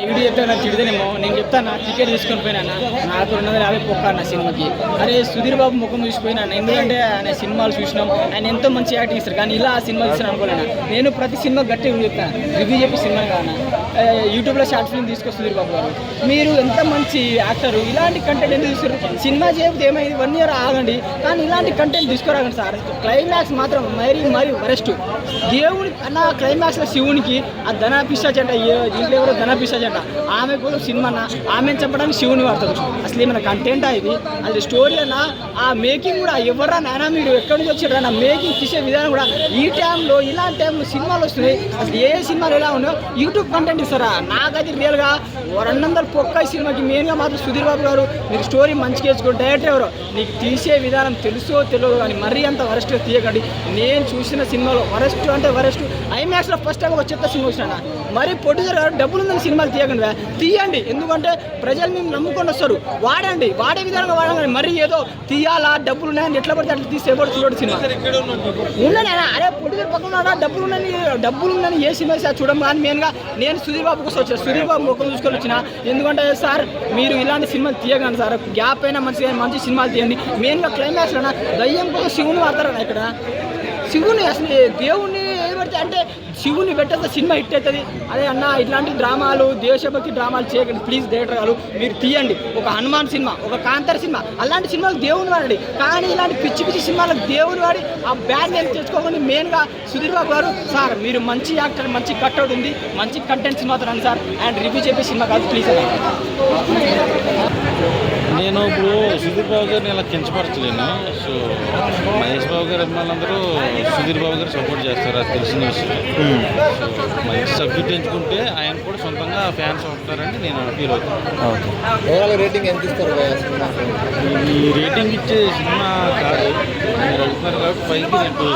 Negative చెప్తే నాకు తిడితేనేమో నేను చెప్తాను నా టికెట్ తీసుకొని పోయినా నాకు రెండు వందల యాభై పొక్క నా సినిమాకి. అరే సుధీర్ బాబు ముఖం చూసిపోయినా ఎందుకంటే ఆయన సినిమాలు చూసినాం ఆయన ఎంతో మంచి యాక్టింగ్ ఇస్తారు కానీ ఇలా ఆ సినిమా చూసిన అనుకోలేను? నేను ప్రతి సినిమా గట్టి చెప్తాను. రివ్యూ చెప్పి సినిమా కానా యూట్యూబ్లో షార్ట్ ఫిల్మ్ తీసుకొస్తుంది సుధీర్ బాబు గారు. మీరు ఎంత మంచి యాక్టర్ ఇలాంటి కంటెంట్ ఎందుకు తీసుకున్నారు సినిమా చేయకపోతే ఏమైంది? వన్ ఇయర్ ఆగండి. కానీ ఇలాంటి కంటెంట్ తీసుకురాగండి సార్. క్లైమాక్స్ మాత్రం మరీ మరీ వరెస్ట్ దేవుని అన్న క్లైమాక్స్లో శివునికి ఆ ధన అంటే దీంట్లో ఎవరో ధన అంట ఆమె కూడా సినిమానా? ఆమెను చెప్పడానికి శివుని వాడతాడు. అసలు ఏమైనా కంటెంట్ ఇది? అది స్టోరీ అన్నా ఆ మేకింగ్ కూడా ఎవరా నాయన మీరు ఎక్కడి నుంచి వచ్చారు నా మేకింగ్ తీసే విధానం కూడా ఈ టైంలో ఇలాంటి టైంలో సినిమాలు వస్తున్నాయి. అసలు ఏ సినిమాలు ఎలా ఉన్నాయో? యూట్యూబ్ కంటెంట్ ఇస్తారా? నాకైతే రియల్గా రెండు వందల పొక్క సినిమాకి మెయిన్గా మాత్రం సుధీర్ బాబు గారు మీరు స్టోరీ మంచిగా వేసుకోండి డైరెక్టర్ ఎవరు? నీకు తీసే విధానం తెలుసో తెలియదు కానీ మరీ అంత వరస్ట్ తీయకండి. నేను చూసిన సినిమాలో వరస్ట్ అంటే వరస్ట్. ఐమాక్స్లో ఫస్ట్ టైం ఒక చెత్త సినిమా వచ్చినా మరి ప్రొడ్యూసర్ గారు డబ్బులు ఉందని సినిమాలు తీయకండి. తీయండి. ఎందుకంటే ప్రజలు మేము నమ్ముకొని వస్తారు. వాడండి. వాడే విధానంగా వాడండి. మరి ఏదో తీయాలా? డబ్బులు ఉన్నాయని ఎట్లా పడితే అట్లా తీస్తే ఎవరు చూడడు సినిమా. ఉన్నాను అరే ప్రొడ్యూసర్ పక్కన డబ్బులు ఉన్నాయని డబ్బులు ఉందని ఏ సినిమా సార్ చూడడం కానీ మెయిన్గా నేను సుధీర్ బాబు కోసం వచ్చాను సుధీర్ బాబు ముఖం చూసుకొని వచ్చిన. ఎందుకంటే సార్ మీరు ఇలాంటి సినిమాలు తీయగండి సార్. గ్యాప్ అయినా మంచిగా మంచి సినిమాలు తీయండి. మెయిన్గా క్లైమాక్స్లో దయ్యం కోసం శివుని వాడతారన్న ఇక్కడ? శివుని అసలు దేవుణ్ణి శివుని పెట్టేస్తే సినిమా హిట్ అవుతుంది. అదే అన్న ఇట్లాంటి డ్రామాలు దేశభక్తి డ్రామాలు చేయకండి. ప్లీజ్ డైరెక్టర్ గారు మీరు తీయండి. ఒక హనుమాన్ సినిమా ఒక కాంతర సినిమా అలాంటి సినిమాలు దేవుని వాడండి. కానీ ఇలాంటి పిచ్చి పిచ్చి సినిమాలకు దేవుని వాడి ఆ బ్యాడ్ నేమ్ తెచ్చుకోకుండా మెయిన్గా సుధీర్ బాబు గారు సార్ మీరు మంచి యాక్టర్ మంచి కట్అవుట్ ఉంది. మంచి కంటెంట్ సినిమా రండి సార్. అండ్ రివ్యూ చెప్పే సినిమా కాదు ప్లీజ్ నేను ఇప్పుడు సుధీర్ బాబు గారిని ఇలా కించపరచలేను. సో మహేష్ బాబు గారు అమ్మాయిలందరూ సుధీర్ బాబు గారు సపోర్ట్ చేస్తారు. అది తెలిసిన విషయం. సో మంచి సబ్జెక్ట్ ఎంచుకుంటే ఆయన కూడా సొంతంగా ఫ్యాన్స్ అవుతారని నేను ఫీల్ అవుతాను ఓవరాల్ రేటింగ్ ఎంత ఇస్తారు ఈ రేటింగ్ ఇచ్చే సినిమా కాదు. మీరు అడుగుతున్నారు కాబట్టి పైకి నేను